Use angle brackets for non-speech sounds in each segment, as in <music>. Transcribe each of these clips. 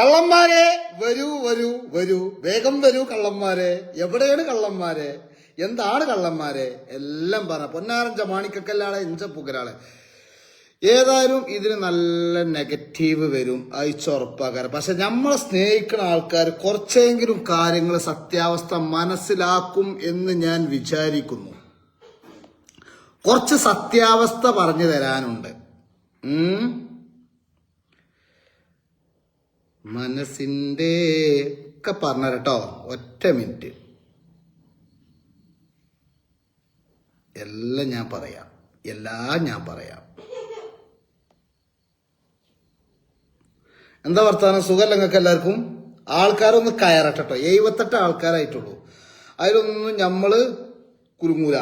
കള്ളന്മാരെ വരൂ വരൂ വരൂ. വേഗം വരൂ കള്ളന്മാരെ. എവിടെയാണ് കള്ളന്മാരെ? എന്താണ് കള്ളന്മാരെ? എല്ലാം പറ. പൊന്നാരഞ്ച മാണിക്കക്കല്ലാളെ ഇഞ്ച പുകരാളെ ഏതായാലും ഇതിന് നല്ല നെഗറ്റീവ് വരും. അയച്ചുറപ്പാക്കാറ് പക്ഷെ നമ്മളെ സ്നേഹിക്കുന്ന ആൾക്കാർ കുറച്ചെങ്കിലും കാര്യങ്ങൾ സത്യാവസ്ഥ മനസ്സിലാക്കും എന്ന് ഞാൻ വിചാരിക്കുന്നു. കുറച്ച് സത്യാവസ്ഥ പറഞ്ഞു തരാനുണ്ട്. ഉം മനസ്സിന്റെ ഒക്കെ പറഞ്ഞു കേട്ടോ ഒറ്റ മിനിറ്റ്. എല്ലാം ഞാൻ പറയാം. എല്ലാം ഞാൻ പറയാം. എന്താ വർത്താനം? സുഖമല്ല നിങ്ങൾക്ക് എല്ലാവർക്കും? ആൾക്കാരൊന്ന് കയറട്ടെ കേട്ടോ എഴുപത്തെട്ട് ആൾക്കാരായിട്ടുള്ളൂ. അതിലൊന്നും നമ്മൾ കുരുങ്ങൂല.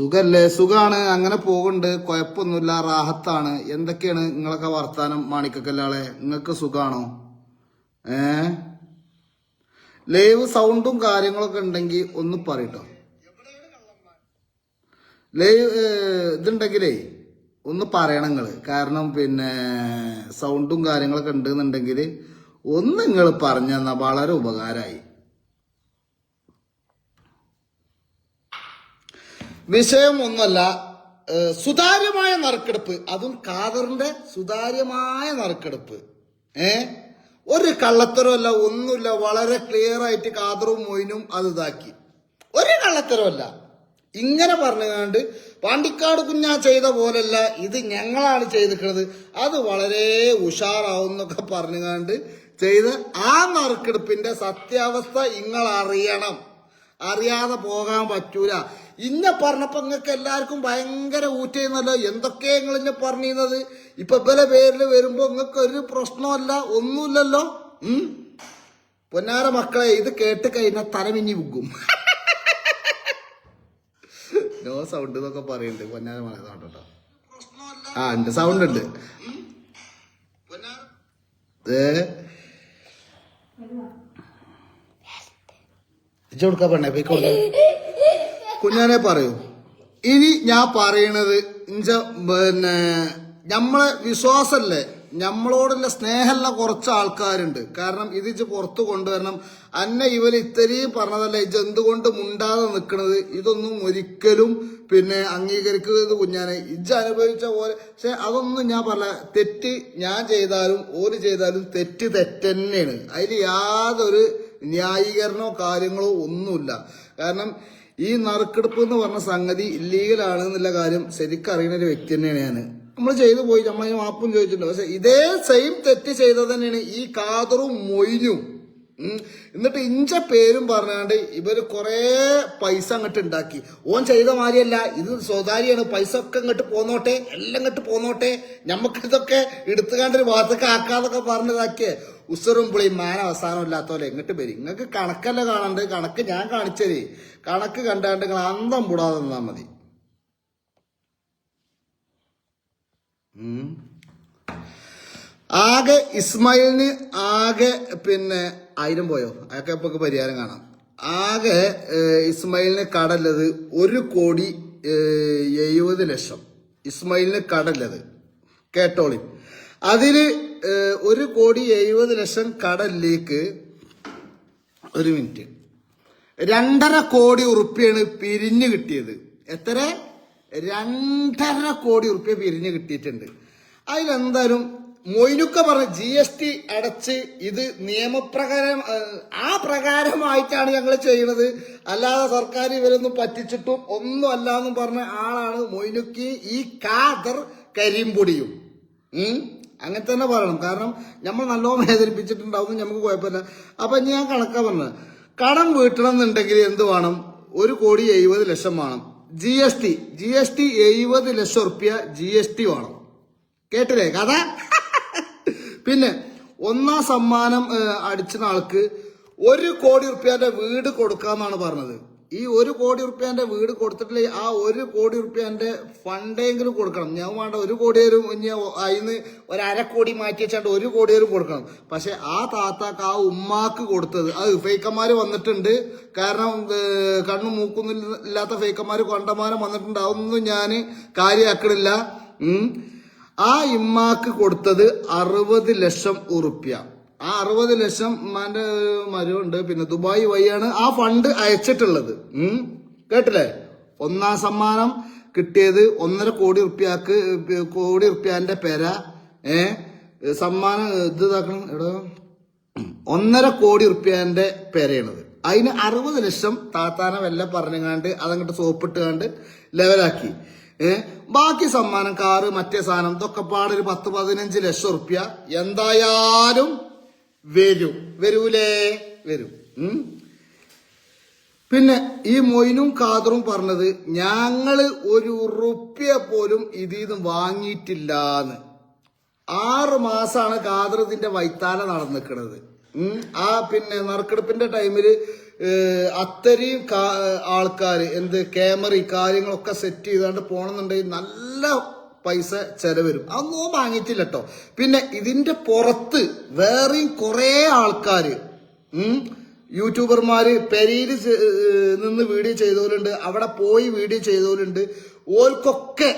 സുഖല്ലേ? സുഖാണ്. അങ്ങനെ പോകുന്നുണ്ട് കുഴപ്പമൊന്നുമില്ല റാഹത്താണ്. എന്തൊക്കെയാണ് നിങ്ങളൊക്കെ വർത്താനം മാണിക്കക്കല്ലാളെ? നിങ്ങൾക്ക് സുഖാണോ? ഏ? ലൈവ് സൗണ്ടും കാര്യങ്ങളൊക്കെ ഉണ്ടെങ്കിൽ ഒന്ന് പറയട്ടോ. ലൈവ് ഇതുണ്ടെങ്കിലേ ഒന്ന് പറയണം നിങ്ങൾ കാരണം പിന്നെ സൗണ്ടും കാര്യങ്ങളൊക്കെ ഉണ്ടെന്നുണ്ടെങ്കിൽ ഒന്ന് നിങ്ങൾ പറഞ്ഞു തന്നാൽ വളരെ ഉപകാരമായി വിഷയം ഒന്നല്ല സുതാര്യമായ നറുക്കെടുപ്പ്. അതും കാതറിന്റെ സുതാര്യമായ നറുക്കെടുപ്പ്. ഏ? ഒരു കള്ളത്തരമല്ല ഒന്നുമില്ല. വളരെ ക്ലിയർ ആയിട്ട് കാതറും മൊയിനും അത് ഇതാക്കി. ഒരു കള്ളത്തരമല്ല. ഇങ്ങനെ പറഞ്ഞുകൊണ്ട് പാണ്ടിക്കാട് കുഞ്ഞാ ചെയ്ത പോലല്ല ഇത് ഞങ്ങളാണ് ചെയ്തിട്ടുള്ളത് അത് വളരെ ഉഷാറാവുന്നൊക്കെ പറഞ്ഞുകൊണ്ട് ചെയ്ത് ആ നറുക്കെടുപ്പിന്റെ സത്യാവസ്ഥ നിങ്ങൾ അറിയണം അറിയാതെ പോകാൻ പറ്റൂല. ഇന്ന പറഞ്ഞപ്പോ നിങ്ങൾക്ക് എല്ലാവർക്കും ഭയങ്കര ഊറ്റുന്നല്ലോ. എന്തൊക്കെയാ നിങ്ങൾ ഇന്നെ പറഞ്ഞിരുന്നത്? ഇപ്പൊ ഇവലെ പേരിൽ വരുമ്പോ നിങ്ങൾക്ക് ഒരു പ്രശ്നമല്ല ഒന്നുമില്ലല്ലോ. ഉം? പൊന്നാര മക്കളെ ഇത് കേട്ട് കഴിഞ്ഞാൽ തലമിഞ്ഞി വിൽക്കും നോ സൗണ്ട് എന്നൊക്കെ പറയുന്നുണ്ട് പൊന്നാര മക്കളെ. സൗണ്ട് കേട്ടോ ആ ഉണ്ട്. സൗണ്ട് ഉണ്ട്. ഏ? ഇജ്ജ് കൊടുക്കാ പെണ്ണെ പോയിക്കോട്ടെ കുഞ്ഞാനെ പറയൂ. ഇനി ഞാൻ പറയണത് ഇഞ്ച പിന്നെ നമ്മളെ വിശ്വാസമല്ലേ നമ്മളോടുള്ള സ്നേഹമുള്ള കുറച്ച് ആൾക്കാരുണ്ട്. കാരണം ഇത് ഇച്ച് പുറത്തു കൊണ്ടുവരണം. അന്നെ ഇവർ ഇത്രയും പറഞ്ഞതല്ല ഇജ് എന്തുകൊണ്ട് മുണ്ടാതെ നിൽക്കുന്നത് ഇതൊന്നും ഒരിക്കലും പിന്നെ അംഗീകരിക്കുന്നത് കുഞ്ഞാനെ. ഇജ് അനുഭവിച്ച പോലെ പക്ഷെ അതൊന്നും ഞാൻ പറഞ്ഞ തെറ്റ് ഞാൻ ചെയ്താലും ഓര് ചെയ്താലും തെറ്റ് തെറ്റന്നെയാണ്. അതിൽ യാതൊരു ന്യായീകരണമോ കാര്യങ്ങളോ ഒന്നുമില്ല. കാരണം ഈ നറുക്കെടുപ്പ് എന്ന് പറഞ്ഞ സംഗതി ഇല്ലീഗലാണ് എന്നുള്ള കാര്യം ശരിക്കറിയുന്ന ഒരു വ്യക്തി തന്നെയാണ് ഞാൻ നമ്മൾ ചെയ്തു പോയി നമ്മൾ മാപ്പും ചോദിച്ചിട്ടുണ്ട് പക്ഷെ ഇതേ സെയിം തെറ്റ് ചെയ്തത് തന്നെയാണ് ഈ കാതറും മൊയ്നും. എന്നിട്ട് ഇഞ്ച പേരും പറഞ്ഞാണ്ട് ഇവർ കൊറേ പൈസ അങ്ങോട്ട് ഉണ്ടാക്കി ഓൻ ചെയ്ത മാതിരിയല്ല ഇത് സ്വകാര്യാണ് പൈസ ഒക്കെ ഇങ്ങോട്ട് പോന്നോട്ടെ എല്ലാം ഇങ്ങോട്ട് പോന്നോട്ടെ നമുക്ക് ഇതൊക്കെ എടുത്തുകാണ്ടൊരു ഭാഗത്തൊക്കെ ആക്കാതൊക്കെ പറഞ്ഞതാക്കിയേ. ഉസറും പുളിയും മാന അവസാനം ഇല്ലാത്തോലെ എങ്ങോട്ട് വരും. നിങ്ങൾക്ക് കണക്കല്ല കാണണ്ട്? കണക്ക് ഞാൻ കാണിച്ചേ കണക്ക് കണ്ടാണ്ട് നിങ്ങൾ അന്തം കൂടാതെ തന്നാൽ മതി. ആകെ ഇസ്മായിലിന് ആകെ പിന്നെ ആയിരം പോയോ? അതൊക്കെ ഇപ്പൊ പരിഹാരം കാണാം. ആകെ ഇസ്മായിലിന് കടല്ലത് ഒരു കോടി എഴുപത് ലക്ഷം. ഇസ്മായിലിന് കടല്ലത് കേട്ടോളി. അതിൽ ഒരു കോടി എഴുപത് ലക്ഷം കടലിലേക്ക് ഒരു മിനിറ്റ്. രണ്ടര കോടി ഉറുപ്പ്യാണ് പിരിഞ്ഞു കിട്ടിയത്. എത്ര? രണ്ടര കോടി ഉറുപ്പ്യ പിരിഞ്ഞു കിട്ടിയിട്ടുണ്ട്. അതിലെന്തായാലും മൊയ്നുക്ക പറഞ്ഞ ജി എസ് ടി അടച്ച് ഇത് നിയമപ്രകാരം ആ പ്രകാരമായിട്ടാണ് ഞങ്ങൾ ചെയ്യുന്നത് അല്ലാതെ സർക്കാർ ഇവരൊന്നും പറ്റിച്ചിട്ടും ഒന്നും അല്ല എന്ന് പറഞ്ഞ ആളാണ് മൊയ്നുക്കി ഈ കാദർ കരിമ്പൊടിയും. അങ്ങനെ തന്നെ പറയണം. കാരണം നമ്മൾ നല്ലോണം വേദനിപ്പിച്ചിട്ടുണ്ടാവും നമുക്ക് കുഴപ്പമില്ല. അപ്പൊ ഞാൻ കണക്കാ പറഞ്ഞത്. കടം വീട്ടണം എന്നുണ്ടെങ്കിൽ എന്ത് വേണം? ഒരു കോടി എഴുപത് ലക്ഷം വേണം. G S T G S T എഴുപത് ലക്ഷം റുപ്യ ജി എസ് ടി വേണം. കേട്ടില്ലേ കഥ? പിന്നെ ഒന്നാം സമ്മാനം അടിച്ച ആൾക്ക് ഒരു കോടി റുപ്യന്റെ വീട് കൊടുക്കാന്നാണ് പറഞ്ഞത്. ഈ ഒരു കോടി റുപ്യന്റെ വീട് കൊടുത്തിട്ടില്ല ആ ഒരു കോടി റുപ്യന്റെ ഫണ്ടെങ്കിലും കൊടുക്കണം. ഞാൻ വേണ്ട ഒരു കോടി വരും ഇനി അതിന് ഒരു അരക്കോടി കോടി മാറ്റി വെച്ചാണ്ട് ഒരു കോടി വരും കൊടുക്കണം. പക്ഷെ ആ താത്താക്ക് ആ ഉമ്മാക്ക് കൊടുത്തത് അത് ഫേക്കന്മാർ വന്നിട്ടുണ്ട്. കാരണം കണ്ണു മൂക്കൊന്നും ഇല്ലാത്ത ഫേക്കന്മാർ കൊണ്ടമാനം വന്നിട്ടുണ്ട് അതൊന്നും ഞാൻ കാര്യമാക്കണില്ല. ആ ഇമ്മാക്ക് കൊടുത്തത് അറുപത് ലക്ഷം ഉറുപ്യ ആ അറുപത് ലക്ഷം ഉമ്മാന്റെ മരുവുണ്ട്. പിന്നെ ദുബായ് വഴിയാണ് ആ ഫണ്ട് അയച്ചിട്ടുള്ളത്. കേട്ടില്ലേ? ഒന്നാം സമ്മാനം കിട്ടിയത് ഒന്നര കോടി ഉറുപ്പ്യാക്ക് കോടി ഉറുപ്പ്യാന്റെ പേര. ഏ? സമ്മാനം ഇത് ഇതാക്കണം. എടോ. ഒന്നര കോടി ഉറുപ്പ്യാന്റെ പെരയാണത്. അതിന് അറുപത് ലക്ഷം താത്താന വല്ല പറഞ്ഞങ്ങാണ്ട് അതങ്ങോട്ട് സോപ്പിട്ടുകാണ്ട് ലെവലാക്കി. ഏ? ബാക്കി സമ്മാനം കാറ് മറ്റേ സാധനം ഇതൊക്കെ പാടെ ഒരു പത്ത് പതിനഞ്ച് ലക്ഷം ഉറുപ്യ എന്തായാലും വരും. വരൂലേ? വരും. പിന്നെ ഈ മൊയിനും കാതറും പറഞ്ഞത് ഞങ്ങൾ ഒരു റുപ്യ പോലും ഇതിൽ നിന്ന് വാങ്ങിയിട്ടില്ല എന്ന് ആറ് മാസമാണ് കാതറത്തിന്റെ വൈത്താല നടന്നിക്കണത്. ആ പിന്നെ നറുക്കെടുപ്പിന്റെ ടൈമിൽ അത്രയും ആൾക്കാർ എന്ത് ക്യാമറ കാര്യങ്ങളൊക്കെ സെറ്റ് ചെയ്താണ്ട് പോണെന്നുണ്ടെങ്കിൽ നല്ല പൈസ ചെലവരും. അതൊന്നും വാങ്ങിയിട്ടില്ല കേട്ടോ പിന്നെ ഇതിന്റെ പുറത്ത് വേറെയും കുറേ യൂട്യൂബർമാർ യൂട്യൂബർമാര് പെരിയിൽ നിന്ന് വീഡിയോ ചെയ്തവരുണ്ട് അവിടെ പോയി വീഡിയോ ചെയ്തവരുണ്ട്. ഓർക്കൊക്കെ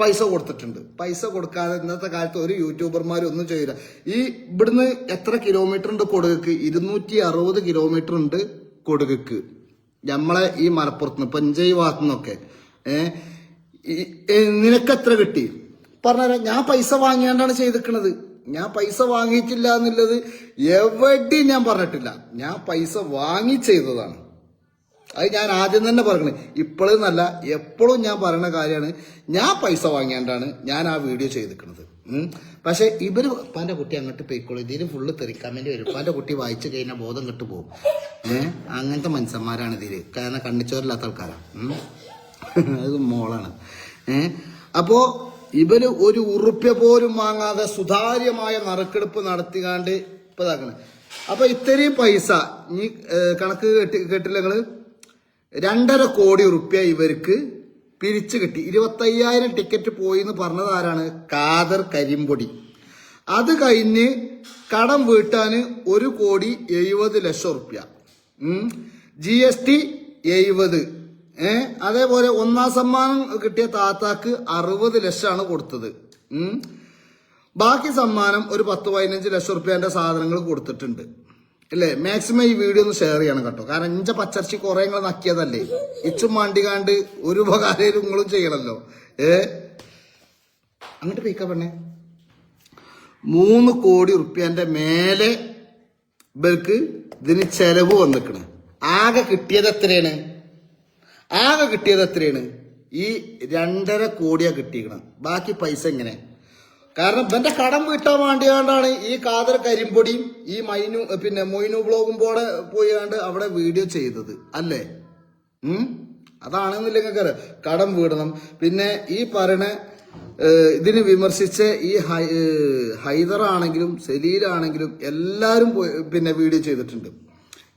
പൈസ കൊടുത്തിട്ടുണ്ട്. പൈസ കൊടുക്കാതെ ഇന്നത്തെ കാലത്ത് ഒരു യൂട്യൂബർമാരും ഒന്നും ചെയ്യില്ല. ഈ ഇവിടുന്ന് എത്ര കിലോമീറ്റർ ഉണ്ട് കൊടുക്ക് ഇരുന്നൂറ്റി അറുപത് കിലോമീറ്റർ ഉണ്ട്. കൊടുകക്ക് നമ്മളെ ഈ മലപ്പുറത്ത് നിന്ന് പഞ്ചായി ഭാഗത്തു നിന്നൊക്കെ നിനക്ക് എത്ര കിട്ടി? പറഞ്ഞുതരാം. ഞാൻ പൈസ വാങ്ങിയാണ്ടാണ് ചെയ്തിരിക്കണത് ഞാൻ പൈസ വാങ്ങിയിട്ടില്ല എന്നുള്ളത് എവിടെയും ഞാൻ പറഞ്ഞിട്ടില്ല. ഞാൻ പൈസ വാങ്ങി ചെയ്തതാണ് അത് ഞാൻ ആദ്യം തന്നെ പറയണേ നല്ല എപ്പോഴും ഞാൻ പറയുന്ന കാര്യമാണ് ഞാൻ പൈസ വാങ്ങിയാണ്ടാണ് ഞാൻ ആ വീഡിയോ ചെയ്തിരിക്കുന്നത് പക്ഷെ ഇവർ ഉപ്പാന്റെ കുട്ടി അങ്ങോട്ട് പോയിക്കോളൂ. ഇതിന് ഫുള്ള് തെറി കമന്റ് വരും. ഉപ്പാന്റെ കുട്ടി വായിച്ചു കഴിഞ്ഞാൽ ബോധം കെട്ടു പോകും. ഏഹ് അങ്ങനത്തെ മനുഷ്യന്മാരാണ് ഇതിൽ. കാരണം കണ്ണിച്ചോരില്ലാത്ത ആൾക്കാരാണ്. അത് മോളാണ്. ഏഹ് അപ്പോ ഇവർ ഒരു ഉറുപ്പ്യ പോലും വാങ്ങാതെ സുതാര്യമായ നറുക്കെടുപ്പ് നടത്തിക്കാണ്ട് ഇതാക്കണേ അപ്പൊ ഇത്രയും പൈസ നീ കണക്ക് കേട്ടി കേട്ടില്ല നിങ്ങൾ? രണ്ടര കോടി റുപ്യ ഇവർക്ക് പിരിച്ചു കിട്ടി. ഇരുപത്തയ്യായിരം ടിക്കറ്റ് പോയി എന്ന് പറഞ്ഞത് ആരാണ്? കാദർ കരിമ്പൊടി. അത് കഴിഞ്ഞ് കടം വീട്ടാന് ഒരു കോടി എഴുപത് ലക്ഷം റുപ്യ. ജി എസ് ടി എഴുപത്. ഏഹ് അതേപോലെ ഒന്നാം സമ്മാനം കിട്ടിയ താത്താക്ക് അറുപത് ലക്ഷമാണ് കൊടുത്തത്. ബാക്കി സമ്മാനം ഒരു പത്ത് പതിനഞ്ച് ലക്ഷം റുപ്യന്റെ സാധനങ്ങൾ കൊടുത്തിട്ടുണ്ട്. അല്ലേ? മാക്സിമം ഈ വീഡിയോ ഒന്ന് ഷെയർ ചെയ്യണം കേട്ടോ. കാരണം ഇഞ്ച പച്ചർച്ചി കുറെ നിങ്ങൾ നക്കിയതല്ലേ? ഇച്ചും മാണ്ടികാണ്ട് ഒരു ഉപകാരം നിങ്ങളും ചെയ്യണല്ലോ. ഏ? അങ്ങോട്ട് പീക്ക പെണ്ണേ. മൂന്ന് കോടി റുപ്യന്റെ മേലെ ഇവർക്ക് ഇതിന് ചെലവ് വന്നിക്കണ്. ആകെ കിട്ടിയത് എത്രയാണ്? ആകെ കിട്ടിയത് എത്രയാണ്? ഈ രണ്ടര കോടിയാ കിട്ടിയിരിക്കണം ബാക്കി പൈസ എങ്ങനെ? കാരണം ഇവന്റെ കടം വീട്ടാൻ വേണ്ടിയാണ്ടാണ് ഈ കാതർ കരിമ്പൊടിയും ഈ മൈനു പിന്നെ മൊയ്നു ബ്ലോഗും പോലെ പോയാണ്ട് അവിടെ വീഡിയോ ചെയ്തത്. അല്ലേ? ഉം? അതാണെന്നില്ല കടം വീടണം. പിന്നെ ഈ പറയണ ഏഹ്, ഇതിന് വിമർശിച്ച ഈ ഹൈദറാണെങ്കിലും സലീലാണെങ്കിലും എല്ലാവരും പിന്നെ വീഡിയോ ചെയ്തിട്ടുണ്ട്.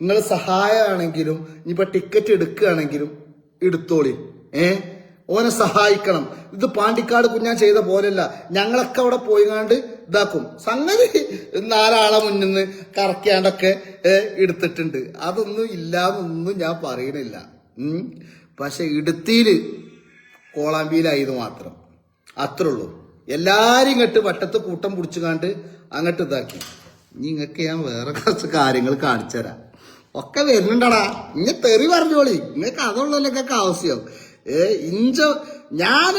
നിങ്ങൾ സഹായമാണെങ്കിലും ഇനിയിപ്പോൾ ടിക്കറ്റ് എടുക്കുകയാണെങ്കിലും എടുത്തോളി. ഏ? ഓനെ സഹായിക്കണം. ഇത് പാണ്ടിക്കാട് കുഞ്ഞാൻ ചെയ്ത പോലെയല്ല. ഞങ്ങളൊക്കെ അവിടെ പോയിങ്ങാണ്ട് ഇതാക്കും. സംഗതി നാലാളെ മുന്നിൽ നിന്ന് കറക്കാണ്ടൊക്കെ എടുത്തിട്ടുണ്ട്. അതൊന്നും ഇല്ലാന്നൊന്നും ഞാൻ പറയണില്ല. പക്ഷെ ഇടുത്തിയിൽ കോളാമ്പിയിലായത് മാത്രം. അത്രേ ഉള്ളൂ എല്ലാരും ഇങ്ങോട്ട് വട്ടത്ത് കൂട്ടം പിടിച്ചുകാണ്ട് അങ്ങോട്ട് ഇതാക്കി. നിങ്ങൾക്ക് ഞാൻ വേറെ കുറച്ച് കാര്യങ്ങൾ കാണിച്ചു തരാം ഒക്കെ വരുന്നുണ്ടടാ. ഇങ്ങനെ തെറി പറഞ്ഞോളി. നിങ്ങൾക്ക് അതുള്ളതൊക്കെ ആവശ്യം. ഏ ഇഞ്ച ഞാൻ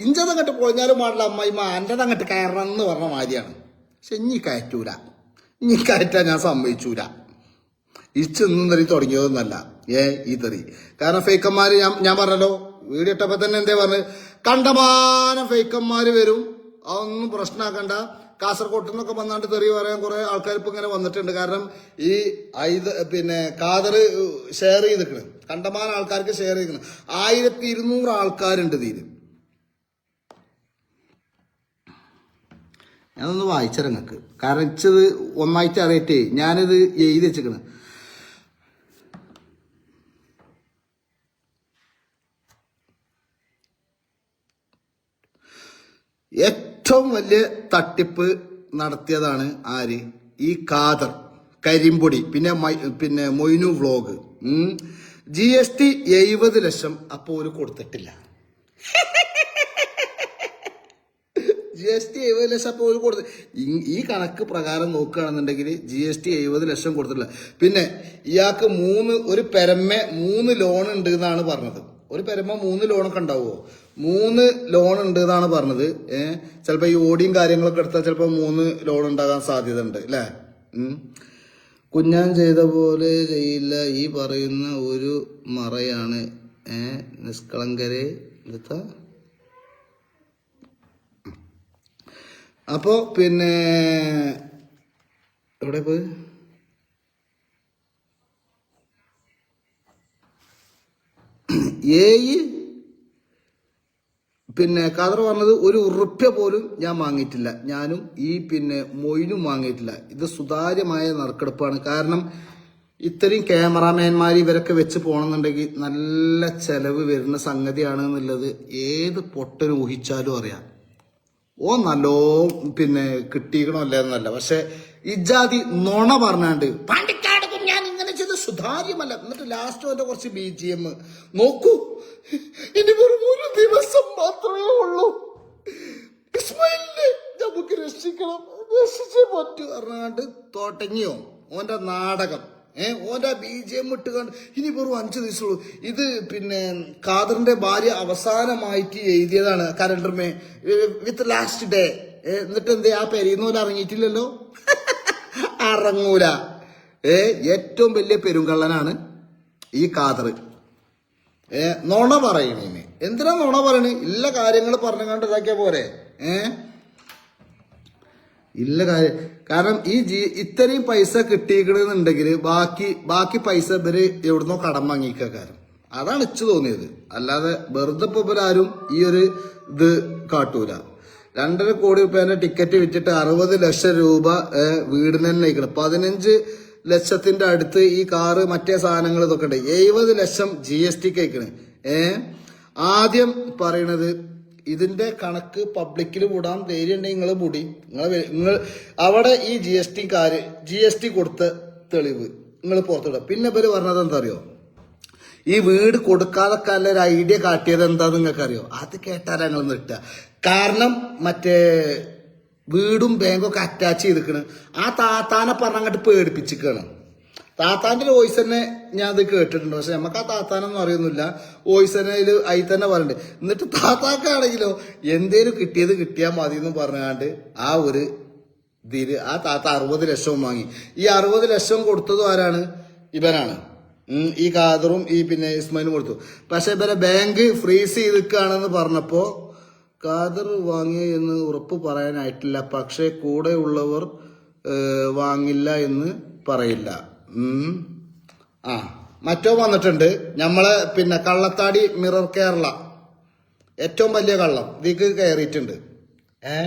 ഇഞ്ചതങ്ങട്ട് പൊളിഞ്ഞാലും പാടില്ല അമ്മായിമ്മ. അന്റെതങ്ങട്ട് കയറണം എന്ന് പറഞ്ഞ മാതിരിയാണ്. പക്ഷെ ഇനി കയറ്റൂല. ഇനി കയറ്റാൻ ഞാൻ സമ്മതിച്ചൂല. ഇച്ച് ഇന്നും തെറി തുടങ്ങിയതൊന്നല്ല. ഏ ഈ തെറി. കാരണം ഫേക്കന്മാര് ഞാൻ ഞാൻ പറഞ്ഞല്ലോ വീഡിയോ ഇട്ടപ്പോ തന്നെ എന്തേ പറഞ്ഞത് കണ്ടമാനം ഫേക്കന്മാര് വരും. അതൊന്നും പ്രശ്നമാക്കണ്ട കാസർകോട്ട് നിന്നൊക്കെ വന്നാണ്ട് തെറി പറയാൻ കുറെ ആൾക്കാർ ഇപ്പൊ ഇങ്ങനെ വന്നിട്ടുണ്ട്. കാരണം ഈ ഐത് പിന്നെ കാതർ ഷെയർ ചെയ്തിക്കണ് കണ്ടമാന ആൾക്കാർക്ക് ഷെയർ ചെയ്തിക്കണ് ആയിരത്തി ഇരുന്നൂറ് ആൾക്കാരുണ്ട് ഇതിന് ഞാനൊന്ന് വായിച്ചത് നിങ്ങൾക്ക് കാരണം ഇച്ചത് ഒന്നായിട്ട് അറിയട്ടെ. ഞാനിത് എഴുതി വെച്ചിരിക്കണ്. ഏറ്റവും വലിയ തട്ടിപ്പ് നടത്തിയതാണ് ആര്? ഈ കാദർ കരിമ്പൊടി പിന്നെ പിന്നെ Moinu vlog G S T എഴുപത് ലക്ഷം അപ്പോൾ ഒരു കൊടുത്തിട്ടില്ല. ജി എസ് ടി എഴുപത് ലക്ഷം അപ്പോൾ ഒരു കൊടുത്ത്. ഈ കണക്ക് പ്രകാരം നോക്കുകയാണെന്നുണ്ടെങ്കിൽ ജി എസ് ടി എഴുപത് ലക്ഷം കൊടുത്തിട്ടില്ല. പിന്നെ ഇയാൾക്ക് മൂന്ന് ഒരു പെരമ്മ മൂന്ന് ലോൺ ഉണ്ട് എന്നാണ് പറഞ്ഞത്. ഒരു പെരമ്മ മൂന്ന് ലോണൊക്കെ ഉണ്ടാവുമോ മൂന്ന് ലോൺ ഉണ്ട് എന്നാണ് പറഞ്ഞത്. ഏഹ് ചിലപ്പോൾ ഈ ഓടിയും കാര്യങ്ങളൊക്കെ എടുത്താൽ ചിലപ്പോൾ മൂന്ന് ലോൺ ഉണ്ടാകാൻ സാധ്യത ഉണ്ട് അല്ലേ കുഞ്ഞാൻ ചെയ്ത പോലെ ചെയ്യില്ല. ഈ പറയുന്ന ഒരു മറയാണ്. ഏഹ് നിഷ്കളങ്കരെ എടുത്താ. അപ്പോ പിന്നെ എവിടെ പോയി? ഏയ് പിന്നെ കതർ പറഞ്ഞത് ഒരു ഉറുപ്പ്യ പോലും ഞാൻ വാങ്ങിയിട്ടില്ല. ഞാനും ഈ പിന്നെ മൊയിനും വാങ്ങിയിട്ടില്ല. ഇത് സുതാര്യമായ നറുക്കെടുപ്പാണ്. കാരണം ഇത്രയും ക്യാമറാമാൻമാർ ഇവരൊക്കെ വെച്ച് പോകണമെന്നുണ്ടെങ്കിൽ നല്ല ചെലവ് വരുന്ന സംഗതിയാണ് എന്നുള്ളത് ഏത് പൊട്ടനും ഊഹിച്ചാലും അറിയാം. ഓ നല്ലോ പിന്നെ കിട്ടിയിക്കണോ എന്നല്ല പക്ഷെ ഇജാതി നുണ പറഞ്ഞാണ്ട് പാണ്ടിക്കാട് ഞാൻ ഇങ്ങനെ ചെയ്ത് സുതാര്യമല്ല. എന്നിട്ട് ലാസ്റ്റ് വന്ന കുറച്ച് ബി ജി എം നോക്കൂ. ഇനി വെറും ഒരു ദിവസം മാത്രമേ ഉള്ളൂ. ഇസ്മയിലിനെ നമുക്ക് രക്ഷിക്കണം. രക്ഷിച്ചേ പറ്റൂ പറഞ്ഞാണ്ട് തോട്ടങ്ങിയോ ഓന്റെ നാടകം. ഏ ഓന്റെ ബി ജി എം ഇനി വെറും അഞ്ചു ദിവസമുള്ളൂ ഇത് പിന്നെ കാദറിന്റെ ഭാര്യ അവസാനമായിട്ട് എഴുതിയതാണ് കലണ്ടർമേ വിത്ത് ലാസ്റ്റ് ഡേ. എന്നിട്ട് എന്തേ ആ പെരീന്ന് പോലെ ഇറങ്ങിയിട്ടില്ലല്ലോ? <laughs> അറങ്ങൂല. ഏ ഏറ്റവും വലിയ പെരുങ്കള്ളനാണ് ഈ ഖാദർ. ഏ നുണ പറയണേന് എന്തിനാ നുണ പറയണേ? ഇല്ല കാര്യങ്ങൾ പറഞ്ഞുകൊണ്ട് ഇതാക്കിയാ പോരെ. ഏ? ഇല്ല കാര്യം. കാരണം ഈ ജീ ഇത്രയും പൈസ കിട്ടിയിരിക്കണെന്നുണ്ടെങ്കിൽ ബാക്കി ബാക്കി പൈസ ഇവർ എവിടുന്നോ കടം വാങ്ങിക്ക കാര്യം. അതാണ് ഇച്ചു തോന്നിയത്. അല്ലാതെ വെറുതെ ഇപ്പൊ ഇവരാരും ഈ ഒരു ഇത് കാട്ടൂല. രണ്ടര കോടി രൂപേന്റെ ടിക്കറ്റ് വിറ്റിട്ട് അറുപത് ലക്ഷം രൂപ വീടിന് തന്നെ അയക്കണം. പതിനഞ്ച് ലക്ഷത്തിന്റെ അടുത്ത് ഈ കാറ് മറ്റേ സാധനങ്ങൾ ഇതൊക്കെ ഉണ്ട്. എഴുപത് ലക്ഷം ജി എസ് ടി കേൾക്കണ് ഏ? ആദ്യം പറയണത് ഇതിന്റെ കണക്ക് പബ്ലിക്കിൽ വിടാൻ ധൈര്യം ഉണ്ടെങ്കിൽ നിങ്ങൾ മുടി. നിങ്ങൾ നിങ്ങൾ അവിടെ ഈ G S T car G S T കൊടുത്ത തെളിവ് നിങ്ങൾ പുറത്തുവിടുക പിന്നെ ഇവർ പറഞ്ഞത് എന്താ അറിയോ ഈ വീട് കൊടുക്കാതൊക്കെ ഒരു ഐഡിയ കാട്ടിയത് എന്താന്ന് നിങ്ങൾക്കറിയോ? അത് കേട്ടാൽ ഞങ്ങൾ നിട്ടുക കാരണം മറ്റേ വീടും ബാങ്കും ഒക്കെ അറ്റാച്ച് ചെയ്തിരിക്കണ്. ആ താത്താനെ പറഞ്ഞ അങ്ങോട്ട് പേടിപ്പിച്ചിക്കാണ് താത്താന്റെ വോയിസ് തന്നെ ഞാൻ അത് കേട്ടിട്ടുണ്ട്. പക്ഷെ നമുക്ക് ആ താത്താനൊന്നും അറിയുന്നില്ല വോയിസ് തന്നെ അതിൽ അതിൽ തന്നെ പറയുന്നുണ്ട്. എന്നിട്ട് താത്താക്കാണെങ്കിലോ എന്തേലും കിട്ടിയത് കിട്ടിയാൽ മതി എന്ന് പറഞ്ഞാണ്ട് ആ ഒരു ഇതിൽ ആ താത്ത അറുപത് ലക്ഷവും വാങ്ങി. ഈ അറുപത് ലക്ഷം കൊടുത്തതും ആരാണ്? ഇവനാണ്. ഈ ഖാദറും ഈ പിന്നെ ഇസ്മായിലും കൊടുത്തു. പക്ഷെ ഇവരെ ബാങ്ക് ഫ്രീസ് ചെയ്തിക്കാണെന്ന് പറഞ്ഞപ്പോ ഖാദർ വാങ്ങി എന്ന് ഉറപ്പ് പറയാനായിട്ടില്ല. പക്ഷെ കൂടെ ഉള്ളവർ വാങ്ങില്ല എന്ന് പറയില്ല. ആ മറ്റോ വന്നിട്ടുണ്ട്. നമ്മളെ പിന്നെ കള്ളത്താടി മിറർ കേരള. ഏറ്റവും വലിയ കള്ളം. ഇതിക്ക് കയറിയിട്ടുണ്ട്. ഏ?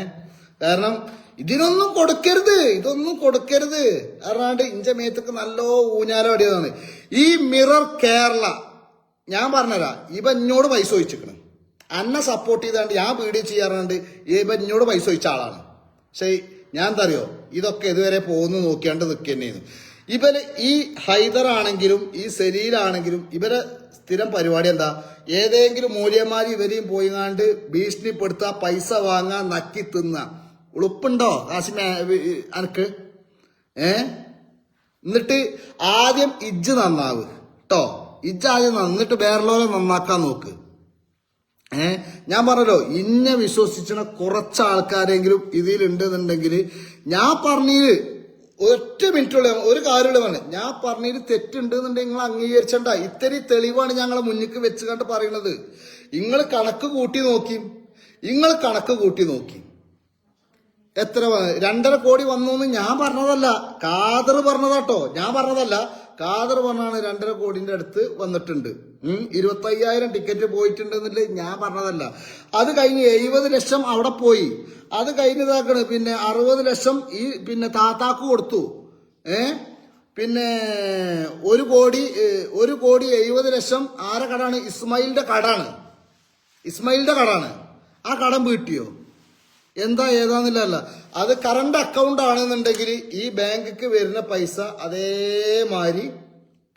കാരണം ഇതിനൊന്നും കൊടുക്കരുത്. ഇതൊന്നും കൊടുക്കരുത്. അറിഞ്ഞാണ്ട് ഇഞ്ച മേത്തക്ക് നല്ല ഊഞ്ഞാലം അടിയതാണ് ഈ മിറർ കേരള ഞാൻ പറഞ്ഞുതരാം ഇവ എന്നോട് പൈസ ചോദിച്ചിക്കണ് അന്നെ സപ്പോർട്ട് ചെയ്താണ്ട് ഞാൻ വീഡിയോ ചെയ്യാറുണ്ട് ഇപ്പം എന്നോട് പൈസ ചോദിച്ച ആളാണ്. പക്ഷേ ഞാൻ എന്താ അറിയോ? ഇതൊക്കെ ഇതുവരെ പോകുന്നു നോക്കിയാണ്ട് നിൽക്കുക തന്നെയാണ് ഇവർ ഈ ഹൈദർ ആണെങ്കിലും ഈ സലീലാണെങ്കിലും ഇവരെ സ്ഥിരം പരിപാടി എന്താ? ഏതെങ്കിലും മൂല്യന്മാർ ഇവരെയും പോയിങ്ങാണ്ട് ഭീഷണിപ്പെടുത്തുക പൈസ വാങ്ങാൻ നക്കി തിന്ന. ഉളുപ്പുണ്ടോ കാശി അനക്ക്? ഏ? എന്നിട്ട് ആദ്യം ഇജ്ജ് നന്നാവ്. കേട്ടോ ഇജ്ജ് ആദ്യം നന്നിട്ട് വേറെ നന്നാക്കാൻ നോക്ക്. ഏ? ഞാൻ പറഞ്ഞല്ലോ ഇന്നെ വിശ്വസിച്ചണ കുറച്ച് ആൾക്കാരെങ്കിലും ഇതിലുണ്ടെന്നുണ്ടെങ്കിൽ ഞാൻ പറഞ്ഞത് ഒറ്റ മിനിറ്റുള്ള ഒരു കാര്യമുള്ള പറഞ്ഞു. ഞാൻ പറഞ്ഞതിൽ തെറ്റുണ്ട് എന്നുണ്ടെങ്കിൽ നിങ്ങൾ അംഗീകരിച്ചണ്ട. ഇത്തിരി തെളിവാണ് ഞങ്ങളെ മുന്നിക്ക് വെച്ച് കണ്ട് പറയുന്നത്. നിങ്ങൾ കണക്ക് കൂട്ടി നോക്കി നിങ്ങൾ കണക്ക് കൂട്ടി നോക്കി. എത്ര രണ്ടര കോടി വന്നു എന്ന് ഞാൻ പറഞ്ഞതല്ല. കാദർ പറഞ്ഞതാട്ടോ. ഞാൻ പറഞ്ഞതല്ല. കാദർ പറഞ്ഞാണ് രണ്ടര കോടിന്റെ അടുത്ത് വന്നിട്ടുണ്ട്. ഉം ഇരുപത്തി അയ്യായിരം ടിക്കറ്റ് പോയിട്ടുണ്ടെന്നില്ല ഞാൻ പറഞ്ഞതല്ല. അത് കഴിഞ്ഞ് എഴുപത് ലക്ഷം അവിടെ പോയി. അത് കഴിഞ്ഞതാക്കണ് പിന്നെ അറുപത് ലക്ഷം ഈ പിന്നെ താത്താക്ക് കൊടുത്തു. ഏ? പിന്നെ ഒരു കോടി ഒരു കോടി എഴുപത് ലക്ഷം ആരെ കടാണ്? ഇസ്മായിലിന്റെ കടാണ്. ഇസ്മായിലിന്റെ കടാണ്. ആ കടം വീട്ടിയോ? എന്താ ഏതാന്നില്ല അല്ല അത് കറണ്ട് അക്കൗണ്ട് ആണെന്നുണ്ടെങ്കിൽ ഈ ബാങ്കിക്ക് വരുന്ന പൈസ അതേമാതിരി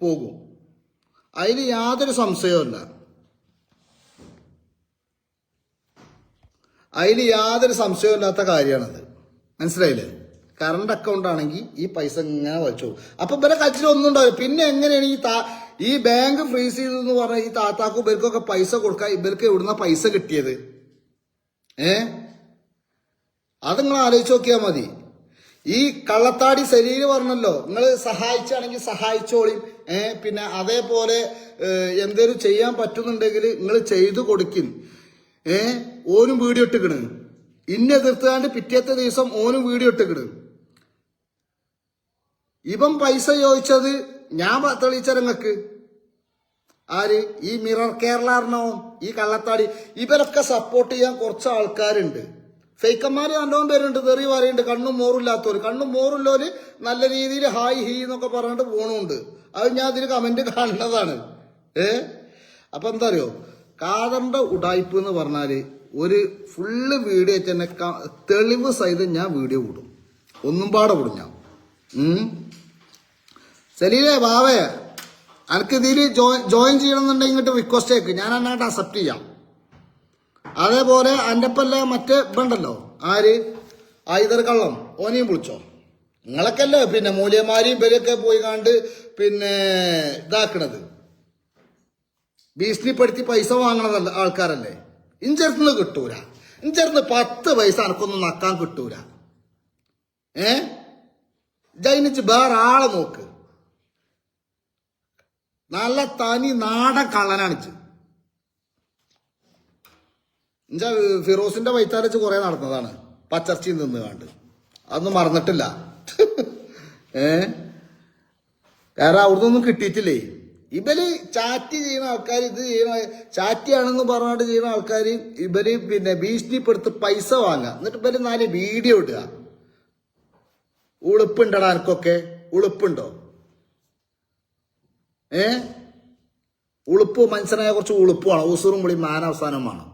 പോകും. അതിൽ യാതൊരു സംശയവുമില്ല അതിൽ യാതൊരു സംശയമില്ലാത്ത കാര്യമാണത്. മനസ്സിലായില്ലേ? കറണ്ട് അക്കൗണ്ട് ആണെങ്കിൽ ഈ പൈസ ഇങ്ങനെ വലിച്ചു പോകും. അപ്പൊ ഇവരെ കച്ചിൽ ഒന്നും ഉണ്ടാവില്ല. പിന്നെ എങ്ങനെയാണ് ഈ താ ഈ ബാങ്ക് ഫ്രീസ് ചെയ്തെന്ന് പറഞ്ഞ ഈ താത്താക്കും ഇവർക്കൊക്കെ പൈസ കൊടുക്കാൻ ഇവർക്ക് എവിടുന്ന പൈസ കിട്ടിയത്? ഏ? അത് നിങ്ങൾ ആലോചിച്ച് നോക്കിയാൽ മതി. ഈ കള്ളത്താടി ശരീരം പറഞ്ഞല്ലോ. നിങ്ങൾ സഹായിച്ചാണെങ്കിൽ സഹായിച്ചോളിയും ഏ പിന്നെ അതേപോലെ എന്തേലും ചെയ്യാൻ പറ്റുന്നുണ്ടെങ്കിൽ നിങ്ങൾ ചെയ്തു കൊടുക്കും ഏ ഓനും വീഡിയോ ഇട്ടിക്കണ്. ഇന്നെ എതിർത്താണ്ട് പിറ്റേത്തെ ദിവസം ഓനും വീഡിയോ ഇട്ടിക്കണ്. ഇവൻ പൈസ ചോദിച്ചത് ഞാൻ തെളിയിച്ചരങ്ങക്ക് ആര്? ഈ മിറർ കേരള ഈ കള്ളത്താടി. ഇവരൊക്കെ സപ്പോർട്ട് ചെയ്യാൻ കുറച്ച് ആൾക്കാരുണ്ട്. ഫേക്കന്മാര് നല്ലോണം പേരുണ്ട് തെറി പറയുന്നുണ്ട് കണ്ണും മോറില്ലാത്തവർ കണ്ണും മോറില്ലോര് നല്ല രീതിയിൽ ഹായ് ഹീ എന്നൊക്കെ പറഞ്ഞിട്ട് പോണുണ്ട്. അത് ഞാൻ അതിന് കമന്റ് കാണുന്നതാണ്. ഏ? അപ്പൊ എന്താ അറിയോ കാതറിന്റെ ഉടായ്പ് എന്ന് പറഞ്ഞാൽ ഒരു ഫുള്ള് വീഡിയോ തന്നെ തെളിവ് സഹിതം ഞാൻ വീഡിയോ വിടും ഒന്നും പാടെ വിടും ഞാൻ. സലീലേ ബാവേ അനക്ക് ഇതിൽ ജോയിൻ ചെയ്യണമെന്നുണ്ടെങ്കിൽ ഇങ്ങോട്ട് റിക്വസ്റ്റ് ആക്കും ഞാൻ അന്നായിട്ട് അക്സെപ്റ്റ് ചെയ്യാം. അതേപോലെ അന്റപ്പല്ല മറ്റേ ഇതുണ്ടല്ലോ. ആര്? ആയുധർ കള്ളം. ഓനെയും വിളിച്ചോ. നിങ്ങളൊക്കെയല്ലേ പിന്നെ മൂല്യമാരിയും ഇവരൊക്കെ പോയി കണ്ട് പിന്നെ ഇതാക്കണത്. ഭീഷണിപ്പെടുത്തി പൈസ വാങ്ങണതല്ല ആൾക്കാരല്ലേ. ഇഞ്ചർന്ന് കിട്ടൂല. ഇഞ്ചേർന്ന് പത്ത് പൈസ അനക്കൊന്നും നക്കാൻ കിട്ടൂല. ഏ? ജൈനിച്ച് വേറെ ആളെ നോക്ക്. നല്ല തനി നാടൻ കള്ളനാണിച്ച്. എന്നുവെച്ചാ ഫിറോസിന്റെ വൈത്താരച്ച് കുറെ നടന്നതാണ്. പച്ചർച്ചയിൽ നിന്ന് കണ്ട്. അതൊന്നും മറന്നിട്ടില്ല. <laughs> ഏ? കാരണം അവിടുന്ന് ഒന്നും കിട്ടിയിട്ടില്ലേ? ഇവർ ചാറ്റ് ചെയ്യുന്ന ആൾക്കാർ ഇത് ചെയ്യുന്ന ചാറ്റിയാണെന്ന് പറഞ്ഞിട്ട് ചെയ്യുന്ന ആൾക്കാർ ഇവർ പിന്നെ ഭീഷണിപ്പെടുത്ത് പൈസ വാങ്ങുക. എന്നിട്ട് ഇവർ നാല് വീഡിയോ ഇടുക. ഉളുപ്പുണ്ടടാ ആർക്കൊക്കെ? ഉളുപ്പുണ്ടോ? ഏ? ഉളുപ്പ് മനുഷ്യനായ കുറച്ച് ഉളുപ്പാണ് ഉസുറും വിളി മാനവസാനമാണ്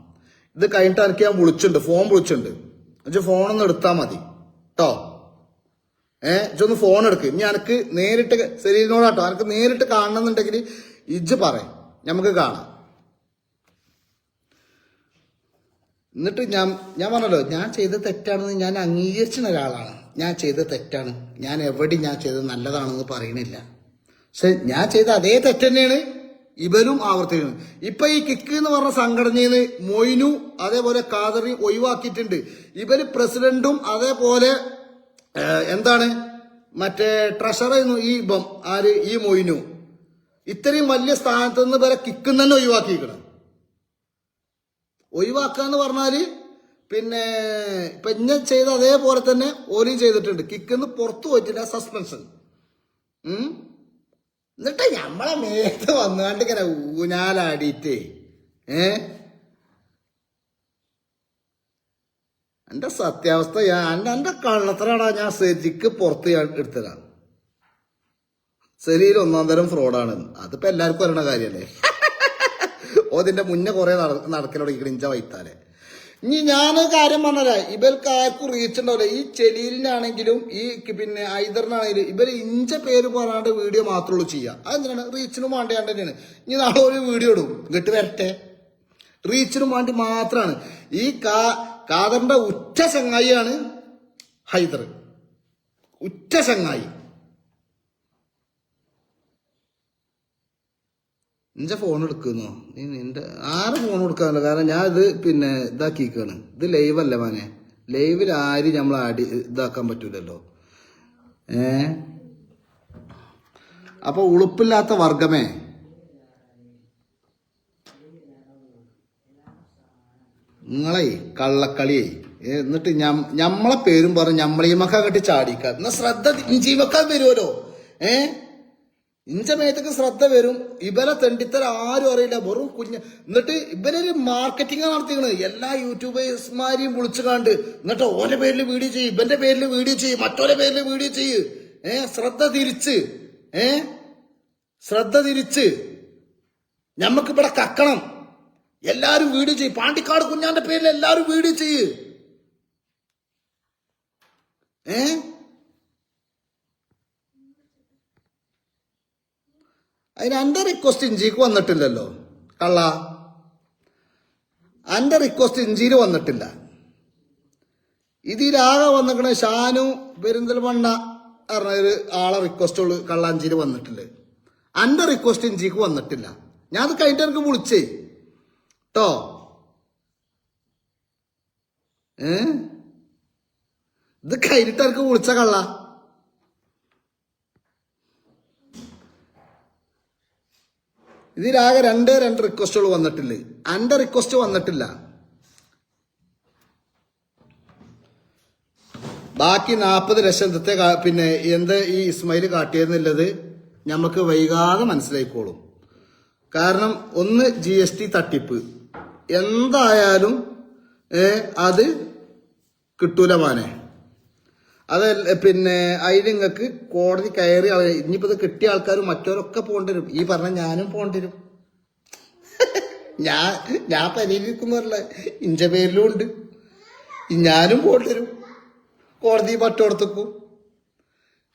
ഇത് കഴിഞ്ഞിട്ട് എനിക്ക് ഞാൻ വിളിച്ചിട്ടുണ്ട്. ഫോൺ വിളിച്ചിട്ടുണ്ട്. എന്നുവെച്ചാൽ ഫോണൊന്ന് എടുത്താൽ മതി. കേട്ടോ ഏ ഒന്ന് ഫോൺ എടുക്ക്. ഇനി എനിക്ക് നേരിട്ട് ശരീരനോടാട്ടോ എനിക്ക് നേരിട്ട് കാണണമെന്നുണ്ടെങ്കിൽ ഇജ് പറയും. നമുക്ക് കാണാം. എന്നിട്ട് ഞാൻ ഞാൻ പറഞ്ഞല്ലോ ഞാൻ ചെയ്ത തെറ്റാണെന്ന് ഞാൻ അംഗീകരിച്ചിരുന്ന ഒരാളാണ്. ഞാൻ ചെയ്ത തെറ്റാണ്. ഞാൻ എവിടെ ഞാൻ ചെയ്തത് നല്ലതാണെന്ന് പറയണില്ല. പക്ഷെ ഞാൻ ചെയ്ത അതേ തെറ്റ് തന്നെയാണ് ഇവരും ആവർത്തിക്കുന്നു. ഇപ്പൊ ഈ കിക്ക് എന്ന് പറഞ്ഞ സംഘടനയിൽ നിന്ന് മൊയ്നു അതേപോലെ കാദറി ഒഴിവാക്കിയിട്ടുണ്ട്. ഇവർ പ്രസിഡന്റും അതേപോലെ എന്താണ്? മറ്റേ ട്രഷറർ ഈ ഇപ്പം ആര്? ഈ മൊയ്നു. ഇത്രയും വലിയ സ്ഥാനത്ത് നിന്ന് വരെ കിക്കും തന്നെ ഒഴിവാക്കിയിരിക്കണം. ഒഴിവാക്കുക എന്ന് പറഞ്ഞാൽ പിന്നെ ഇപ്പൊ ഇന്ന ചെയ്ത അതേപോലെ തന്നെ ഓലിയും ചെയ്തിട്ടുണ്ട്. കിക്കിന്ന് പുറത്തു പോയിട്ടില്ല സസ്പെൻഷൻ. എന്നിട്ട് നമ്മളെ മേത്ത് വന്നുകൊണ്ട് ഇങ്ങനെ ഊനാലാടിയിട്ട് ഏ? എന്റെ സത്യാവസ്ഥ ഞാൻ കള്ളത്തരാടാ ഞാൻ ശരിക്ക് പുറത്ത് എടുത്തതാണ് ശരീരം ഒന്നാം തരം ഫ്രോഡാണ്. അതിപ്പോ എല്ലാവർക്കും അറിയണ കാര്യല്ലേ? ഓ ഇതിന്റെ മുന്നേ കുറെ നടക്കലോടെ ഇഞ്ച വൈത്താലെ. ഇനി ഞാൻ കാര്യം പറഞ്ഞല്ലേ ഇവർക്ക് ആർക്കും റീച്ച് ഉണ്ടാവില്ല. ഈ ചെലീലിനാണെങ്കിലും ഈ പിന്നെ ഐദറിനാണെങ്കിലും ഇവർ ഇഞ്ച പേര് പറയാണ്ട് വീഡിയോ മാത്രമേ ഉള്ളൂ ചെയ്യുക അതെന്തിനാണ്? റീച്ചിനും വേണ്ടിയാണ്ട് തന്നെയാണ്. ഇനി നാളെ ഒരു വീഡിയോ ഇടും. ഇങ്ങോട്ട് വരട്ടെ. റീച്ചിനും വേണ്ടി മാത്രമാണ് ഈ കാ കാദറിന്റെ ഉറ്റ ചങ്ങായിയാണ് ഹൈദർ. ഉറ്റ ചങ്ങായി. നിന്റെ ഫോൺ എടുക്കുന്നു? നീ നിന്റെ ആരും ഫോൺ എടുക്കാനല്ല കാരണം ഞാൻ ഇത് പിന്നെ ഇതാക്കിക്കാണ്. ഇത് ലൈവ് അല്ല മാനെ? ലൈവിൽ ആരും നമ്മൾ ആടി ഇതാക്കാൻ പറ്റൂലല്ലോ. ഏ? അപ്പൊ ഉളുപ്പില്ലാത്ത വർഗമേ നിങ്ങളെ കള്ളക്കളിയേ. എന്നിട്ട് ഞമ്മളെ പേരും പറഞ്ഞ് ഞമ്മളീമക്ക കെട്ടി ചാടിക്കാം. എന്നാ ശ്രദ്ധ ജീവക്കാൻ വരുമല്ലോ ഏ? ഇഞ്ച ശ്രദ്ധ വരും. ഇവരെ തെണ്ടിത്തര ആരും അറിയില്ല. വെറും കുഞ്ഞ്. എന്നിട്ട് ഇവരൊരു മാർക്കറ്റിംഗ് നടത്തിയാണ് എല്ലാ യൂട്യൂബേഴ്സ്മാരെയും വിളിച്ചു കണ്ട് എന്നിട്ട് ഓന്റെ പേരിൽ വീഡിയോ ചെയ്യും ഇവന്റെ പേരിൽ വീഡിയോ ചെയ്യും മറ്റോരെ പേരിൽ വീഡിയോ ചെയ്യും. ഏ ശ്രദ്ധ തിരിച്ച്. ഏ ശ്രദ്ധ തിരിച്ച്. ഞമ്മക്കിവിടെ കക്കണം. എല്ലാരും വീഡിയോ ചെയ്യും. പാണ്ടിക്കാട് കുഞ്ഞാന്റെ പേരിൽ എല്ലാരും വീഡിയോ ചെയ്യ്. ഏ? അതിന് റിക്വസ്റ്റ് ഇഞ്ചിക്ക് വന്നിട്ടില്ലല്ലോ. കള്ള. എന്റെ റിക്വസ്റ്റ് ഇഞ്ചിയിൽ വന്നിട്ടില്ല. ഇതിലാകെ വന്നിക്കണ ഷാനു പെരിന്തൽമണ്ണ പറഞ്ഞ ഒരു ആളെ റിക്വസ്റ്റ് ഉള്ളു കള്ളാഞ്ചിയിൽ വന്നിട്ടില്ല. എന്റെ റിക്വസ്റ്റ് ഇഞ്ചിക്ക് വന്നിട്ടില്ല. ഞാൻ അത് കഴിഞ്ഞിട്ട് എനിക്ക് വിളിച്ചേ. കേട്ടോ ഏ? ഇത് കഴിഞ്ഞിട്ട് എനിക്ക് വിളിച്ച കള്ള. ഇതിലാകെ രണ്ട് രണ്ട് റിക്വസ്റ്റുകൾ വന്നിട്ടില്ല? എന്റെ റിക്വസ്റ്റ് വന്നിട്ടില്ല. ബാക്കി നാൽപ്പത് ലക്ഷത്തെ പിന്നെ എന്ത് ഈ ഇസ്മായിൽ കാട്ടിയെന്നുള്ളത് നമുക്ക് വൈകാതെ മനസ്സിലായിക്കോളും. കാരണം ഒന്ന് ജി എസ് ടി തട്ടിപ്പ്. എന്തായാലും അത് കിട്ടൂല മാനെ. അത് പിന്നെ അതിൽ നിങ്ങൾക്ക് കോടതി കയറി ഇനിയിപ്പോ കിട്ടിയ ആൾക്കാർ മറ്റവരൊക്കെ പോകേണ്ടി വരും ഈ പറഞ്ഞ ഞാനും പോകേണ്ടി വരും ഞാൻ <laughs> ഞാൻ പരിഹരിക്കുന്നല്ല ഇഞ്ച പേരിലും ഉണ്ട്. ഞാനും പോകേണ്ടി വരും കോടതി പറ്റോടത്തേക്കും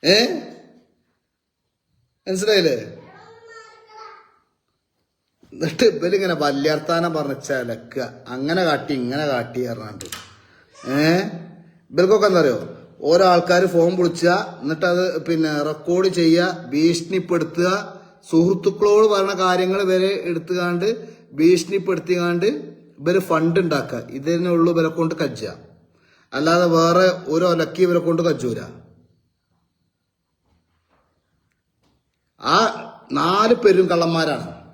ഏ? മനസ്സിലായില്ലേ? എന്നിട്ട് ഇവരിങ്ങനെ വല്യർത്താനം പറഞ്ഞ ചിലക്കുക. അങ്ങനെ കാട്ടി ഇങ്ങനെ കാട്ടി പറഞ്ഞിട്ട്. ഏ? ഇവർക്കൊക്കെ എന്താ അറിയോ? ഓരോ ആൾക്കാർ ഫോൺ വിളിച്ചുക എന്നിട്ട് അത് പിന്നെ റെക്കോർഡ് ചെയ്യുക ഭീഷണിപ്പെടുത്തുക. സുഹൃത്തുക്കളോട് പറഞ്ഞ കാര്യങ്ങൾ വരെ എടുത്തുകാണ്ട് ഭീഷണിപ്പെടുത്തിക്കാണ്ട് ഇവർ ഫണ്ട് ഉണ്ടാക്കുക. ഉള്ളു ഇവരെ കൊണ്ട് കജ്ജുക. അല്ലാതെ വേറെ ഒരു ഒലക്കി ഇവരെ കൊണ്ട് കജ്ജൂല. ആ നാല് പേരും കള്ളന്മാരാണ്.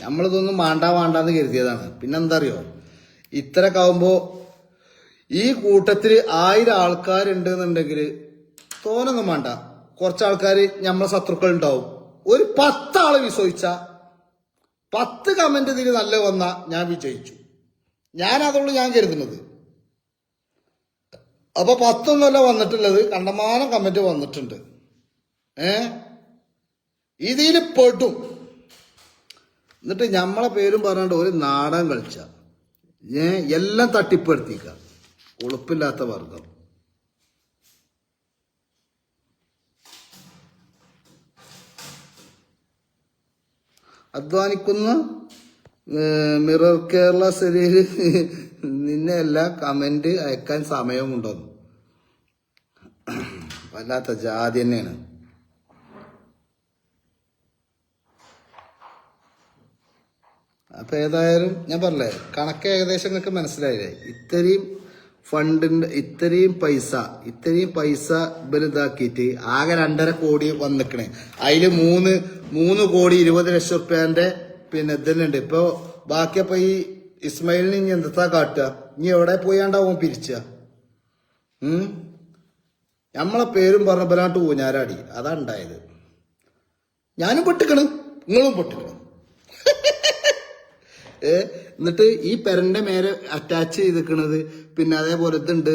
നമ്മളിതൊന്നും വേണ്ട വേണ്ടാന്ന് കരുതിയതാണ്. പിന്നെന്താ അറിയോ? ഇത്ര ആവുമ്പോ ഈ കൂട്ടത്തിൽ ആയിരം ആൾക്കാരുണ്ട് എന്നുണ്ടെങ്കിൽ തോനൊന്നും വേണ്ട. കുറച്ച് ആൾക്കാർ നമ്മളെ ശത്രുക്കൾ ഉണ്ടാവും ഒരു പത്താൾ വിശ്വസിച്ച പത്ത് കമന്റ് ഇതിൽ നല്ല വന്ന ഞാൻ വിജയിച്ചു. ഞാൻ അതുകൊണ്ട് ഞാൻ കരുതുന്നത്. അപ്പൊ പത്തൊന്നുമല്ല വന്നിട്ടുള്ളത് കണ്ടമാനം കമന്റ് വന്നിട്ടുണ്ട്. ഏ? ഇതിൽ പെടും. എന്നിട്ട് നമ്മളെ പേരും പറഞ്ഞാണ്ട് ഒരു നാടകം കളിച്ച. ഏ? എല്ലാം തട്ടിപ്പെടുത്തിക്ക ഉളുപ്പില്ലാത്ത വർഗം. അധ്വാനിക്കുന്ന മിറർ കേരള സെരിയിൽ നിന്നെ എല്ലാ കമന്റ് അയക്കാൻ സമയമുണ്ടോന്ന് വല്ലാത്ത ജാതി തന്നെയാണ്. അപ്പൊ ഏതായാലും ഞാൻ പറഞ്ഞേ കണക്ക് ഏകദേശം നിങ്ങൾക്ക് മനസ്സിലായില്ലേ? ഇത്രയും ഫണ്ടിന്റെ ഇത്രയും പൈസ ഇത്രയും പൈസ ഇവരിതാക്കിയിട്ട് ആകെ രണ്ടര കോടി വന്നിക്കണേ. അതിൽ മൂന്ന് മൂന്ന് കോടി ഇരുപത് ലക്ഷം റുപ്യന്റെ പിന്നെ ഇതിലുണ്ട്. ഇപ്പൊ ബാക്കിയപ്പോ ഈ ഇസ്മയിലിന് ഇനി എന്താ കാട്ടുക? ഇനി എവിടെ പോയാണ്ടാവും പിരിച്ച? നമ്മളെ പേരും പറഞ്ഞ പോകും ഊഞ്ഞാരാടി അതാ ഉണ്ടായത്. ഞാനും പൊട്ടിക്കണം. നിങ്ങളും പൊട്ടിക്കണം. <laughs> ഏ? എന്നിട്ട് ഈ പെരന്റെ മേലെ അറ്റാച്ച് ചെയ്തിക്കണത് പിന്നെ അതേപോലെ ഇതുണ്ട്.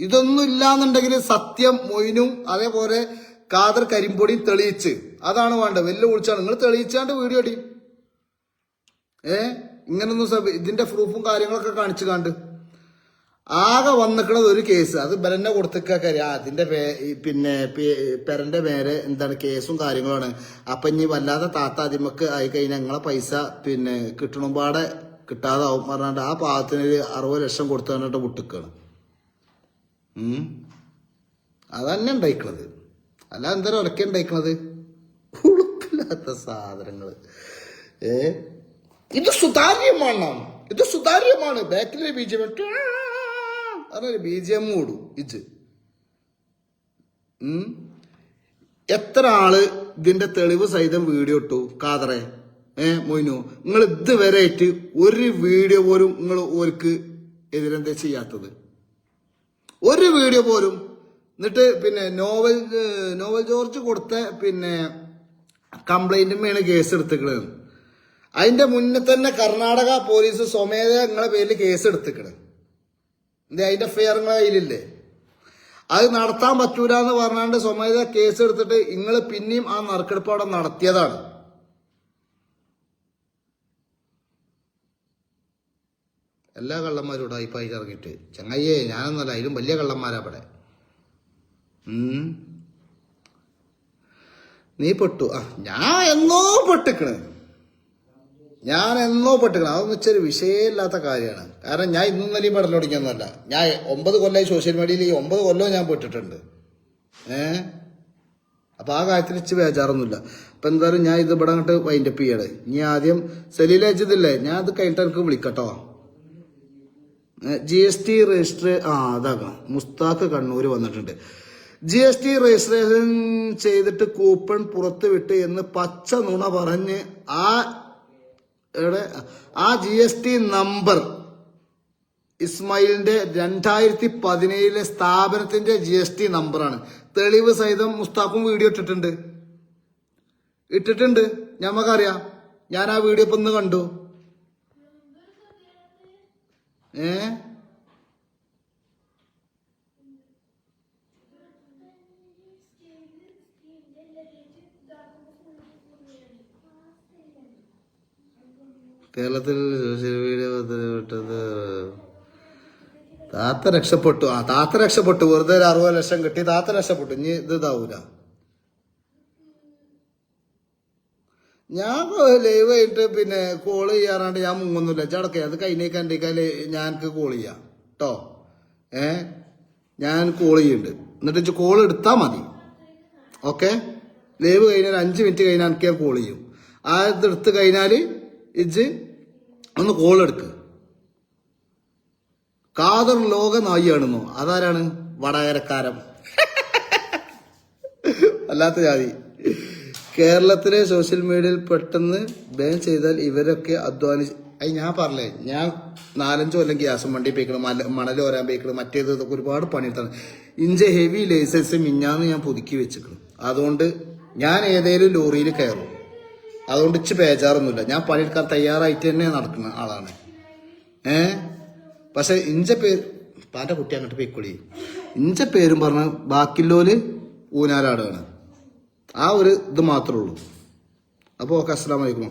ഇതൊന്നും ഇല്ലാന്നുണ്ടെങ്കിൽ സത്യം മൊയിനും അതേപോലെ കാതർ കരിമ്പൊടിയും തെളിയിച്ച്. അതാണ് വേണ്ടത്. വലിയ വിളിച്ചാണ് നിങ്ങൾ തെളിയിച്ചാണ്ട് വീഡിയോ അടി ഏ? ഇങ്ങനൊന്നും ഇതിന്റെ പ്രൂഫും കാര്യങ്ങളൊക്കെ കാണിച്ചു കാണ്ട്. ആകെ വന്നിക്കണത് ഒരു കേസ് അത് ബലന്നെ കാര്യം. അതിന്റെ പിന്നെ പെരന്റെ പേരെ എന്താണ് കേസും കാര്യങ്ങളാണ്. അപ്പൊ ഇനി വല്ലാതെ താത്ത അതിമക്ക് ആയി കഴിഞ്ഞാൽ ഞങ്ങളെ പൈസ പിന്നെ കിട്ടണമ്പാടെ കിട്ടാതാവും പറഞ്ഞിട്ട് ആ പാകത്തിന് ഒരു അറുപത് ലക്ഷം കൊടുത്തു പറഞ്ഞിട്ട് വിട്ടിക്കാണ് അതന്നെ ഉണ്ടായിക്കണത്. അല്ല എന്തായാലും ഒലക്ക ഉണ്ടായിക്കണത്? ഉളുപ്പില്ലാത്ത സാധനങ്ങൾ ഏ? ഇത് സുതാര്യമാണ്. ഇത് സുതാര്യമാണ്. ബാക്കിലെ ബി ജി എം അതൊരു ബി ജി എം ഓടും ഉം. എത്ര ആൾ ഇതിന്റെ തെളിവ് സഹിതം വീഡിയോ ഇട്ടു? കാതറെ. ഏ മൊയ്നു നിങ്ങൾ ഇതുവരെ ആയിട്ട് ഒരു വീഡിയോ പോലും നിങ്ങൾ ഓർക്ക് എതിരെന്താ ചെയ്യാത്തത്? ഒരു വീഡിയോ പോലും എന്നിട്ട് പിന്നെ നോവൽ നോവൽ ജോർജ് കൊടുത്ത പിന്നെ കംപ്ലൈന്റുമാണ് കേസ് എടുത്തിക്കണത്. അതിന്റെ മുന്നേ തന്നെ കർണാടക പോലീസ് സ്വമേധ നിങ്ങളെ പേരിൽ കേസ് എടുത്തിക്കണ് എന്താ അതിന്റെ ഫെയർ നിങ്ങളെ കയ്യിലില്ലേ? അത് നടത്താൻ പറ്റൂല എന്ന് പറഞ്ഞാണ്ട് സ്വമേധ കേസ് എടുത്തിട്ട് നിങ്ങൾ പിന്നെയും ആ നറുക്കെടുപ്പ് അവിടെ നടത്തിയതാണ്. എല്ലാ കള്ളന്മാരും ഉടായിപ്പായി ഇറങ്ങിയിട്ട് ചങ്ങയ്യേ ഞാനൊന്നല്ല അതിലും വലിയ കള്ളന്മാരാ അവിടെ നീ പെട്ടു. ആ ഞാൻ എന്നോ പെട്ടിക്കണ്. ഞാൻ എന്നോ പെട്ടിക്കണ്. അതൊന്നും വെച്ചൊരു വിഷയമില്ലാത്ത കാര്യമാണ്. കാരണം ഞാൻ ഇന്നും നിലയും പെടൽ തുടങ്ങിയൊന്നുമല്ല. ഞാൻ ഒമ്പത് കൊല്ലമായി സോഷ്യൽ മീഡിയയിൽ ഈ ഒമ്പത് കൊല്ലവും ഞാൻ പെട്ടിട്ടുണ്ട്. ഏ? അപ്പൊ ആ കാര്യത്തിൽ ഇച്ച് ബേജാറൊന്നുമില്ല. അപ്പൊ എന്തായാലും ഞാൻ ഇത് ഇവിടെ അങ്ങോട്ട് വൈൻഡപ്പ് ചെയ്യണേ. ഇനി ആദ്യം സെലീൽ അയച്ചതില്ലേ ഞാൻ അത് കഴിഞ്ഞിട്ട് എനിക്ക് വിളിക്കട്ടോ. ജി എസ് ടി രജിസ്റ്റർ ആ അതാക്കാം മുസ്താഖ് കണ്ണൂർ വന്നിട്ടുണ്ട്. ജി എസ് ടി രജിസ്ട്രേഷൻ ചെയ്തിട്ട് കൂപ്പൺ പുറത്ത് വിട്ട് എന്ന് പച്ച നുണ പറഞ്ഞ് ആ ആ ജി എസ് ടി നമ്പർ ഇസ്മായിലിന്റെ രണ്ടായിരത്തി പതിനേഴിലെ സ്ഥാപനത്തിന്റെ ജി എസ് ടി നമ്പറാണ് തെളിവ് സഹിതം മുസ്താഖും വീഡിയോ ഇട്ടിട്ടുണ്ട്. ഇട്ടിട്ടുണ്ട്. ഞമ്മക്കറിയാം. ഞാൻ ആ വീഡിയോ ഇപ്പൊ ഇന്ന് കണ്ടു. ഏ? കേരളത്തിൽ സോഷ്യൽ മീഡിയ വിട്ടത് താത്ത രക്ഷപ്പെട്ടു. ആ താത്ത രക്ഷപ്പെട്ടു. വെറുതെ ഒരു അറുപത് ലക്ഷം കിട്ടി. താത്ത രക്ഷപ്പെട്ടു. ഇനി ഇത് ഇതാവൂല. ഞാൻ ലൈവ് ആയിട്ട് പിന്നെ കോൾ ചെയ്യാറാണ്ട് ഞാൻ മുങ്ങൊന്നുമില്ല ചടക്കെ അത് കഴിഞ്ഞേക്ക് എന്റെ ഞാൻക്ക് ഞാൻ കോൾ ചെയ്യാം. കേട്ടോ ഏ? ഞാൻ കോൾ ചെയ്യുന്നുണ്ട് എന്നിട്ട് കോൾ എടുത്താൽ മതി. ഓക്കെ? ലൈവ് കഴിഞ്ഞാൽ അഞ്ച് മിനിറ്റ് കഴിഞ്ഞാൽ എനിക്ക് ഞാൻ കോൾ ചെയ്യും. ആ എടുത്ത് കഴിഞ്ഞാൽ ഇജ് ഒന്ന് കോൾ എടുക്ക്. കാതർ ലോക നായിയാണെന്നോ അതാരാണ്? വടകരക്കാരൻ. <laughs> അല്ലാത്ത ജാതി. കേരളത്തിലെ സോഷ്യൽ മീഡിയയിൽ പെട്ടെന്ന് ബാൻ ചെയ്താൽ ഇവരൊക്കെ അധ്വാനിച്ച് അത് ഞാൻ പറഞ്ഞേ ഞാൻ നാലഞ്ച് കൊല്ലം ഗ്യാസും വണ്ടി പോയിക്കണം മല മണൽ ഓരാൻ പോയിക്കണം മറ്റേത് ഇതൊക്കെ ഒരുപാട് പണിയെടുത്താണ്. ഇഞ്ച ഹെവി ലൈസൻസ് മിഞ്ഞാന്ന് ഞാൻ പുതുക്കി വെച്ചിക്കണം. അതുകൊണ്ട് ഞാൻ ഏതേലും ലോറിയിൽ കയറും. അതുകൊണ്ട് ഇച്ച് ബേജാറൊന്നുമില്ല. ഞാൻ പണിയെടുക്കാൻ തയ്യാറായിട്ട് തന്നെ നടക്കുന്ന ആളാണ്. ഏ? പക്ഷെ ഇഞ്ച പേര് പാന്റെ കുട്ടി അങ്ങോട്ട് പോയിക്കൊള്ളി ഇഞ്ച പേരും പറഞ്ഞ ബാക്കിയുള്ളോൽ ഊനാലാടാണ്. ആ ഒരു ഇത് മാത്രമേ ഉള്ളൂ. അപ്പോൾ ഓക്കെ അസ്സാം വലൈക്കും